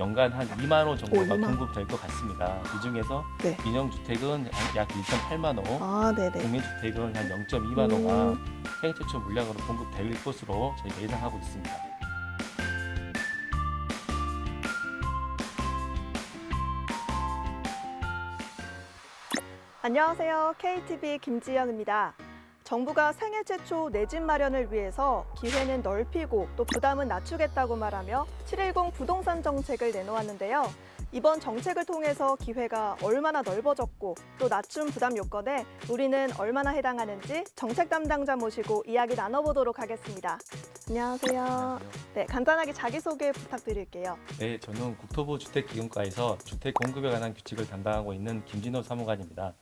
연간 한 2만 호 정도가 오, 2만. 공급될 것 같습니다. 이 중에서 네. 민영주택은 약 1.8만 호, 아, 네네. 국민주택은 한 0.2만 호가 음. 생애 최초 물량으로 공급될 것으로 저희가 예상하고 있습니다. 안녕하세요. KTV 김지영입니다. 정부가 생애 최초 내 집 마련을 위해서 기회는 넓히고 또 부담은 낮추겠다고 말하며 710 부동산 정책을 내놓았는데요. 이번 정책을 통해서 기회가 얼마나 넓어졌고 또 낮춘 부담 요건에 우리는 얼마나 해당하는지 정책 담당자 모시고 이야기 나눠보도록 하겠습니다. 안녕하세요. 네, 간단하게 자기소개 부탁드릴게요. 네, 저는 국토부 주택기금과에서 주택 공급에 관한 규칙을 담당하고 있는 김진호 사무관입니다.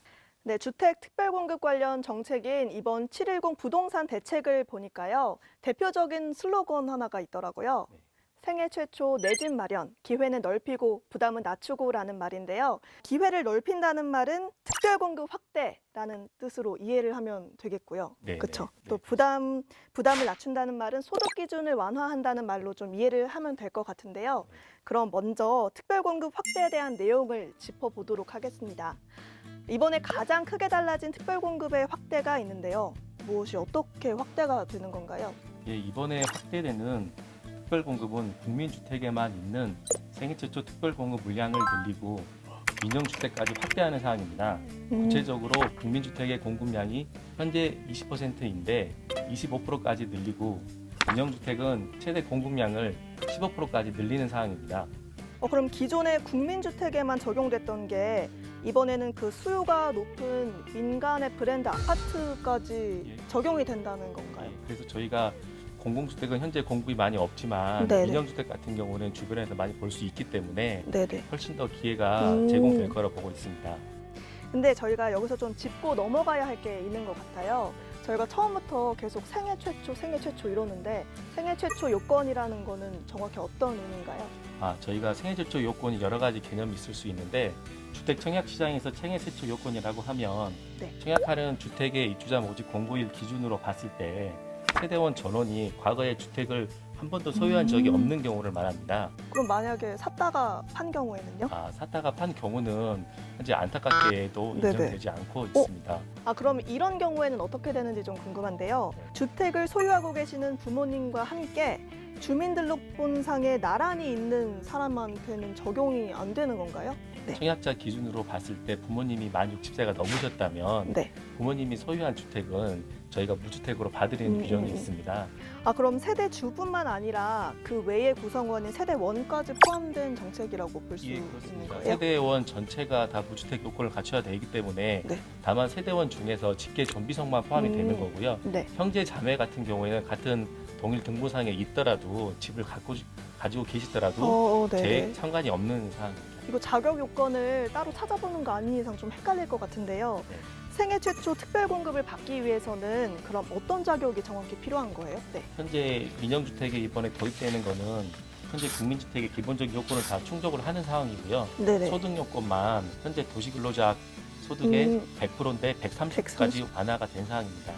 네, 주택 특별 공급 관련 정책인 이번 710 부동산 대책을 보니까요. 대표적인 슬로건 하나가 있더라고요. 네. 생애 최초 내 집 마련, 기회는 넓히고 부담은 낮추고라는 말인데요. 기회를 넓힌다는 말은 특별 공급 확대라는 뜻으로 이해를 하면 되겠고요. 네, 그렇죠. 네, 또 네. 부담 부담을 낮춘다는 말은 소득 기준을 완화한다는 말로 좀 이해를 하면 될 것 같은데요. 네. 그럼 먼저 특별 공급 확대에 대한 내용을 짚어보도록 하겠습니다. 이번에 가장 크게 달라진 특별 공급의 확대가 있는데요. 무엇이 어떻게 확대가 되는 건가요? 예, 이번에 확대되는 특별 공급은 국민주택에만 있는 생애 최초 특별 공급 물량을 늘리고 민영주택까지 확대하는 사항입니다. 음, 구체적으로 국민주택의 공급량이 현재 20%인데 25%까지 늘리고 민영주택은 최대 공급량을 15%까지 늘리는 사항입니다. 어, 그럼 기존의 국민주택에만 적용됐던 게 이번에는 그 수요가 높은 민간의 브랜드 아파트까지 예. 적용이 된다는 건가요? 예, 그래서 저희가 공공주택은 현재 공급이 많이 없지만 네네. 민영주택 같은 경우는 주변에서 많이 볼 수 있기 때문에 네네. 훨씬 더 기회가 음. 제공될 거라 보고 있습니다. 근데 저희가 여기서 좀 짚고 넘어가야 할 게 있는 것 같아요. 저희가 처음부터 계속 생애 최초, 생애 최초 이러는데 생애 최초 요건이라는 거는 정확히 어떤 의미인가요? 아, 저희가 생애 최초 요건이 여러 가지 개념이 있을 수 있는데 주택 청약 시장에서 생애 최초 요건이라고 하면 네. 청약하는 주택의 입주자 모집 공고일 기준으로 봤을 때 세대원 전원이 과거에 주택을 한 번도 소유한 적이 음. 없는 경우를 말합니다. 그럼 만약에 샀다가 판 경우에는요? 아, 샀다가 판 경우는 현재 안타깝게도 네네. 인정되지 않고 있습니다. 아 그럼 이런 경우에는 어떻게 되는지 좀 궁금한데요. 네. 주택을 소유하고 계시는 부모님과 함께 주민등록본상에 나란히 있는 사람한테는 적용이 안 되는 건가요? 네. 청약자 기준으로 봤을 때 부모님이 만 60세가 넘으셨다면 네. 부모님이 소유한 주택은 저희가 무주택으로 봐드리는 음, 규정이 음, 음. 있습니다. 아 그럼 세대 주뿐만 아니라 그 외의 구성원인 세대 원까지 포함된 정책이라고 볼 수 예, 있는 그렇습니다. 거예요? 세대원 전체가 다 무주택 요건을 갖춰야 되기 때문에 네. 다만 세대원 중에서 직계 좀비성만 포함이 음. 되는 거고요. 네. 형제 자매 같은 경우에는 같은 동일 등본상에 있더라도 집을 갖고 가지고 계시더라도 어, 어, 제 네. 상관이 없는 사항입니다. 이거 자격 요건을 따로 찾아보는 거 아닌 이상 좀 헷갈릴 것 같은데요. 네. 생애 최초 특별 공급을 받기 위해서는 그럼 어떤 자격이 정확히 필요한 거예요? 네. 현재 민영주택에 이번에 도입되는 거는 현재 국민주택의 기본적인 요건을 다 충족을 하는 상황이고요. 네네. 소득 요건만 현재 도시근로자 소득의 음. 100%인데 130까지 완화가 된 상황입니다.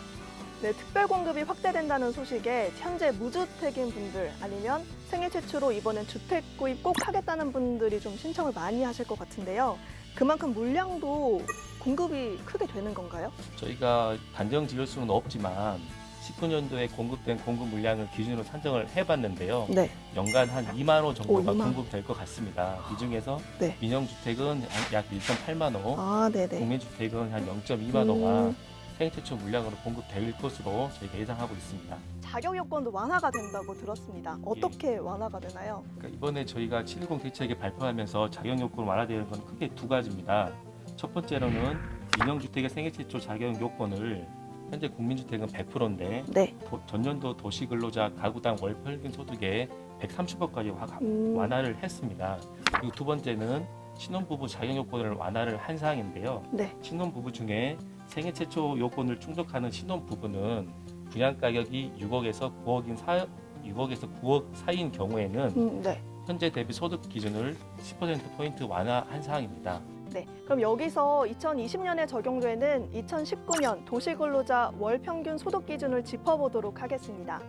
네, 특별 공급이 확대된다는 소식에 현재 무주택인 분들 아니면 생애 최초로 이번엔 주택 구입 꼭 하겠다는 분들이 좀 신청을 많이 하실 것 같은데요. 그만큼 물량도 공급이 크게 되는 건가요? 저희가 단정 지을 수는 없지만 19년도에 공급된 공급 물량을 기준으로 산정을 해봤는데요. 네. 연간 한 2만 호 정도가 오, 2만. 공급될 것 같습니다. 이 중에서 네. 민영주택은 한약 1.8만 호, 아, 네네. 국민주택은 한 0.2만 호가 음. 생애 최초 물량으로 공급될 것으로 저희가 예상하고 있습니다. 자격 요건도 완화가 된다고 들었습니다. 어떻게 완화가 되나요? 그러니까 이번에 저희가 710 대책을 발표하면서 자격 요건 완화되는 건 크게 두 가지입니다. 첫 번째로는 민영주택의 생애 최초 자격 요건을 현재 국민주택은 100%인데 네. 전년도 도시근로자 가구당 월 평균 소득의 130억까지 음. 완화를 했습니다. 그리고 두 번째는 신혼부부 자격 요건을 완화를 한 사항인데요. 네. 신혼부부 중에 생애 최초 요건을 충족하는 신혼 부부는 분양 가격이 6억에서 9억인 사 6억에서 9억 사이인 경우에는 음, 네. 현재 대비 소득 기준을 10% 포인트 완화한 사항입니다. 네. 그럼 여기서 2020년에 적용되는 2019년 도시근로자 월 평균 소득 기준을 짚어보도록 하겠습니다.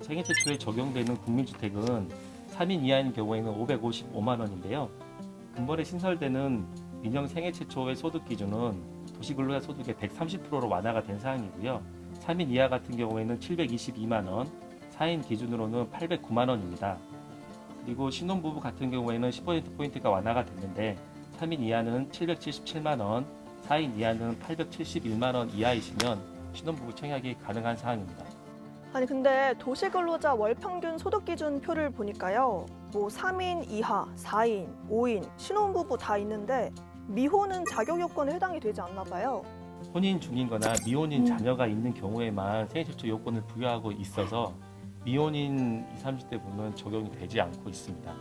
생애 최초에 적용되는 국민주택은 3인 이하인 경우에는 555만 원인데요. 근본에 신설되는 민영 생애 최초의 소득 기준은 도시근로자 소득의 130%로 완화가 된 사항이고요. 3인 이하 같은 경우에는 722만 원, 4인 기준으로는 809만 원입니다. 그리고 신혼부부 같은 경우에는 10% 포인트가 완화가 됐는데 3인 이하는 777만 원, 4인 이하는 871만 원 이하이시면 신혼부부 청약이 가능한 사항입니다. 아니 근데 도시근로자 월평균 소득기준 표를 보니까요. 뭐 3인 이하, 4인, 5인, 신혼부부 다 있는데 미혼은 자격 요건에 해당이 되지 않나 봐요. 혼인 중인거나 미혼인 음. 자녀가 있는 경우에만 생애 최초 요건을 부여하고 있어서 미혼인 20, 30대 분은 적용이 되지 않고 있습니다.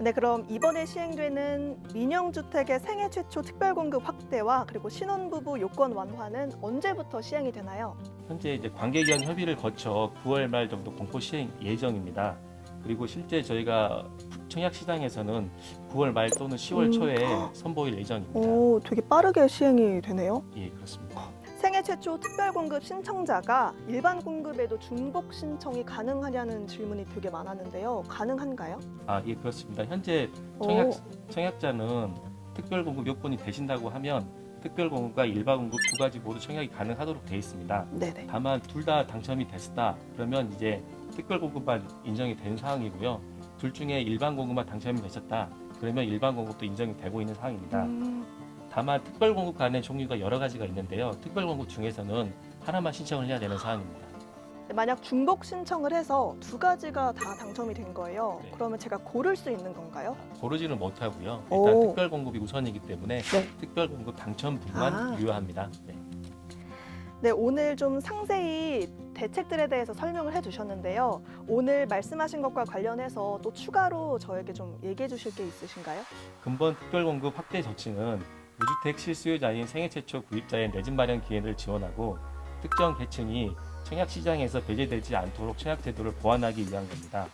네, 그럼 이번에 시행되는 민영주택의 생애 최초 특별공급 확대와 그리고 신혼부부 요건 완화는 언제부터 시행이 되나요? 현재 이제 관계기관 협의를 거쳐 9월 말 정도 공포 시행 예정입니다. 그리고 실제 저희가 청약 시장에서는 9월 말 또는 10월 음. 초에 선보일 예정입니다. 오, 되게 빠르게 시행이 되네요. 예, 그렇습니다. 생애 최초 특별공급 신청자가 일반 공급에도 중복 신청이 가능하냐는 질문이 되게 많았는데요. 가능한가요? 아, 예, 그렇습니다. 현재 청약 오, 청약자는 특별 공급 요건이 되신다고 하면 특별 공급과 일반 공급 두 가지 모두 청약이 가능하도록 되어 있습니다. 네네. 다만 둘 다 당첨이 됐다 그러면 이제 특별 공급만 인정이 되는 상황이고요. 둘 중에 일반 공급만 당첨이 되셨다 그러면 일반 공급도 인정이 되고 있는 상황입니다. 음, 다만 특별 공급 간의 종류가 여러 가지가 있는데요. 특별 공급 중에서는 하나만 신청을 해야 되는 사항입니다. 만약 중복 신청을 해서 두 가지가 다 당첨이 된 거예요. 네. 그러면 제가 고를 수 있는 건가요? 고르지는 못하고요. 일단 오. 특별 공급이 우선이기 때문에 네. 특별 공급 당첨분만 아. 유효합니다. 네. 네, 오늘 좀 상세히 대책들에 대해서 설명을 해주셨는데요. 오늘 말씀하신 것과 관련해서 또 추가로 저에게 좀 얘기해 주실 게 있으신가요? 근본 특별공급 확대 조치는 무주택 실수요자인 생애 최초 구입자의 내 집 마련 기회를 지원하고 특정 계층이 청약 시장에서 배제되지 않도록 청약 제도를 보완하기 위한 겁니다.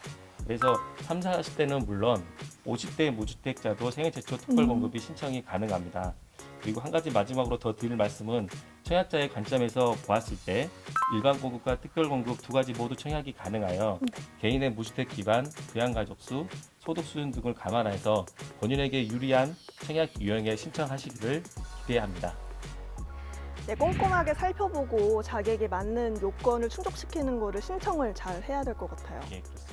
그래서 3, 40대는 물론 50대 무주택자도 생애 최초 특별공급이 신청이 가능합니다. 그리고 한 가지 마지막으로 더 드릴 말씀은 청약자의 관점에서 보았을 때 일반 공급과 특별 공급 두 가지 모두 청약이 가능하여 개인의 무주택 기반, 부양가족 수, 소득 수준 등을 감안해서 본인에게 유리한 청약 유형에 신청하시기를 기대합니다. 네, 꼼꼼하게 살펴보고 자기에게 맞는 요건을 충족시키는 거를 신청을 잘 해야 될 것 같아요. 예, 그렇습니다.